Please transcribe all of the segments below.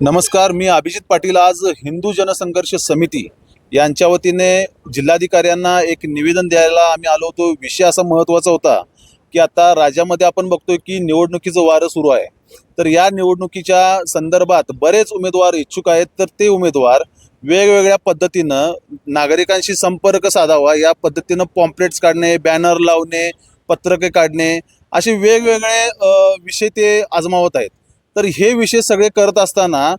नमस्कार मी अभिजित पाटील. आज हिंदू जनसंघर्ष समिती यांच्या वतीने जिल्हाधिकाऱ्यांना एक निवेदन द्यायला आम्ही आलो होतो. विषय असा महत्त्वाचा होता की आता राज्यामध्ये आपण बघतोय की निवडणुकीचं वारं सुरू आहे. तर या निवडणुकीच्या संदर्भात बरेच उमेदवार इच्छुक आहेत. तर ते उमेदवार वेगवेगळ्या पद्धतीनं नागरिकांशी संपर्क साधावा. या पद्धतीनं पॉम्पलेट्स काढणे बॅनर लावणे पत्रके काढणे असे वेगवेगळे विषय ते आजमावत आहेत. तर हे विषय सगळे करत असताना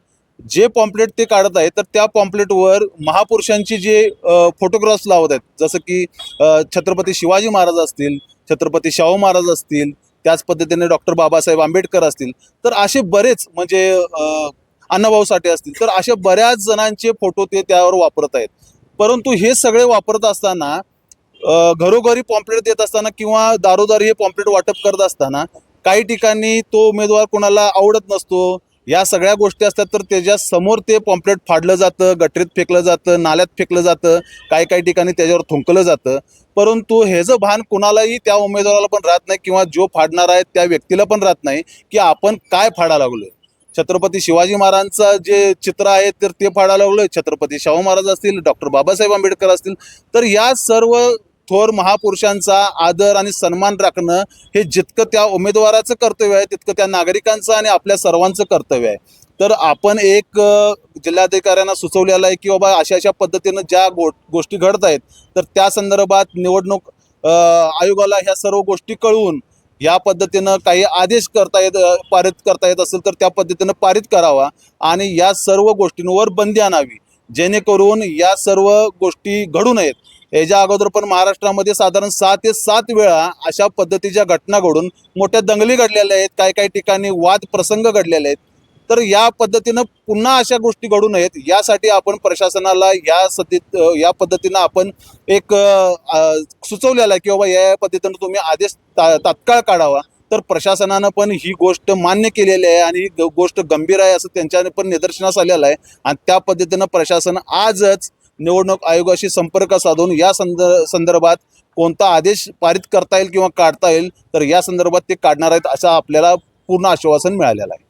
जे पॉम्पलेट ते काढत आहेत तर त्या पॉम्पलेटवर महापुरुषांची जे फोटोग्राफ्स लावत आहेत जसं की छत्रपती शिवाजी महाराज असतील छत्रपती शाहू महाराज असतील त्याच पद्धतीने डॉक्टर बाबासाहेब आंबेडकर असतील तर असे बरेच म्हणजे अण्णाभाऊ साठे असतील तर अशा बऱ्याच जणांचे फोटो ते त्यावर वापरत आहेत. परंतु हे सगळे वापरत असताना घरोघरी पॉम्पलेट देत असताना किंवा दारोदारी हे पॉम्पलेट वाटप करत असताना काही ठिकाणी तो उमेदवार कोणाला आवडत नसतो. या सगळ्या गोष्टी असतात तर त्याच्यासमोर ते पॉम्पलेट फाडलं जातं गटरीत फेकलं जातं नाल्यात फेकलं जातं काही काही ठिकाणी त्याच्यावर थुंकलं जातं. परंतु ह्याचं भान कुणालाही त्या उमेदवाराला पण राहत नाही किंवा जो फाडणार आहे त्या व्यक्तीला पण राहत नाही की आपण काय फाडा लागलोय. छत्रपती शिवाजी महाराजांचं जे चित्र आहे तर ते फाडायला लागलोय. छत्रपती शाहू महाराज असतील डॉक्टर बाबासाहेब आंबेडकर असतील. तर या सर्व थोर महापुरुषांचा आदर आणि सन्मान राखणं हे जितकं त्या उमेदवाराचं कर्तव्य आहे तितकं त्या नागरिकांचं आणि आपल्या सर्वांचं कर्तव्य आहे. तर आपण एक जिल्हाधिकाऱ्यांना सुचवलेलं आहे की बाबा अशा अशा पद्धतीनं ज्या गो गोष्टी घडत आहेत तर त्या संदर्भात निवडणूक आयोगाला ह्या सर्व गोष्टी कळवून या पद्धतीनं काही आदेश करता येत पारित करता येत असेल तर त्या पद्धतीनं पारित करावा आणि या सर्व गोष्टींवर बंदी आणावी. जेणेकरून या सर्व गोष्टी घडू नयेत. याच्या अगोदर पण महाराष्ट्रामध्ये साधारण सहा ते सात वेळा अशा पद्धतीच्या घटना घडून मोठ्या दंगली घडलेल्या आहेत काही काही ठिकाणी वाद प्रसंग घडलेले आहेत. तर या पद्धतीनं पुन्हा अशा गोष्टी घडू नयेत यासाठी आपण प्रशासनाला या सतीत या पद्धतीनं आपण एक सुचवलेला सुचवलेलं आहे की बाबा या पद्धतीनं तुम्ही आदेश ता तात्काळ काढावा. तर प्रशासनानं पण ही गोष्ट मान्य केलेली आहे आणि ही गोष्ट गंभीर आहे असं त्यांच्याने पण निदर्शनास आलेलं आहे. आणि त्या पद्धतीनं प्रशासन आजच निवडणूक आयोगाशी संपर्क साधून या संद संदर्भात कोणता आदेश पारित करता येईल किंवा काढता येईल तर या संदर्भात ते काढणार आहेत असं आपल्याला पूर्ण आश्वासन मिळालेलं आहे.